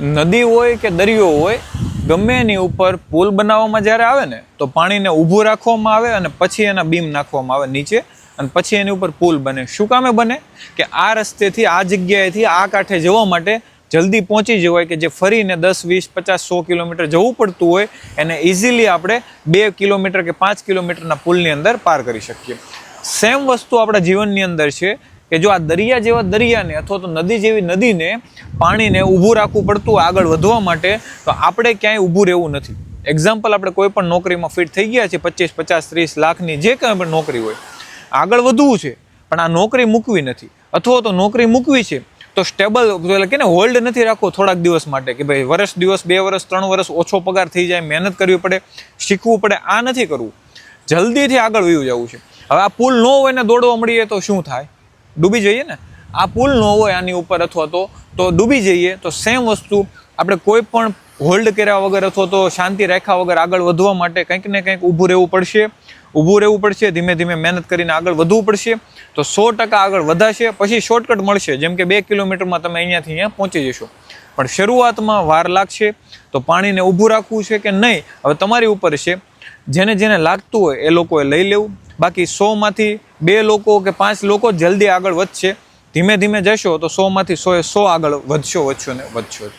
નદી હોય કે દરિયો હોય, ગમે એની ઉપર પુલ બનાવવામાં જ્યારે આવે ને, તો પાણીને ઊભું રાખવામાં આવે અને પછી એના બીમ નાખવામાં આવે નીચે અને પછી એની ઉપર પુલ બને. શું કામે બને? કે આ રસ્તેથી, આ જગ્યાએથી, આ કાંઠે જવા માટે જલ્દી પહોંચી જવાય કે જે ફરીને દસ, વીસ, પચાસ, સો કિલોમીટર જવું પડતું હોય, એને ઇઝીલી આપણે બે કિલોમીટર કે પાંચ કિલોમીટરના પુલની અંદર પાર કરી શકીએ. સેમ વસ્તુ આપણા જીવનની અંદર છે. કે જો આ દરિયા જેવા દરિયાને અથવા તો નદી જેવી નદીને પાણીને ઊભું રાખવું પડતું આગળ વધવા માટે, તો આપણે ક્યાંય ઊભું રહેવું નથી. એક્ઝામ્પલ આપણે કોઈ પણ નોકરીમાં ફિટ થઈ ગયા છે પચીસ, પચાસ, ત્રીસ લાખની જે કંઈ પણ નોકરી હોય, આગળ વધવું છે, પણ આ નોકરી મૂકવી નથી. અથવા તો નોકરી મૂકવી છે, તો સ્ટેબલ એટલે કે ને હોલ્ડ નથી રાખવો થોડાક દિવસ માટે, કે ભાઈ વર્ષ, દિવસ, બે વર્ષ, ત્રણ વર્ષ ઓછો પગાર થઈ જાય, મહેનત કરવી પડે, શીખવું પડે, આ નથી કરવું. જલ્દીથી આગળ વયું જવું છે. હવે આ પુલ ન હોય ને દોડવા મળીએ તો શું થાય? ડૂબી જઈએ ને, આ પુલ ન હોય આની ઉપર અથવા તો તો ડૂબી જઈએ, તો સેમ વસ્તુ આપણે કોઈ પણ હોલ્ડ કર્યા વગર અથવા તો શાંતિ રાખ્યા વગર આગળ વધવા માટે કંઈક ને કંઈક ઊભું રહેવું પડશે. ઊભું રહેવું પડશે, ધીમે ધીમે મહેનત કરીને આગળ વધવું પડશે. તો સો ટકા આગળ વધાશે, પછી શોર્ટકટ મળશે, જેમ કે બે કિલોમીટરમાં તમે અહીંયાથી અહીંયા પહોંચી જશો. પણ શરૂઆતમાં વાર લાગશે, તો પાણીને ઊભું રાખવું છે કે નહીં, હવે તમારી ઉપર છે. જેને જેને લાગતું હોય એ લોકોએ લઈ લેવું. બાકી સોમાંથી બે લોકો કે પાંચ લોકો જલ્દી આગળ વધશે. ધીમે ધીમે જશો તો સોમાંથી સો એ સો આગળ વધશો વધશો ને વધશો.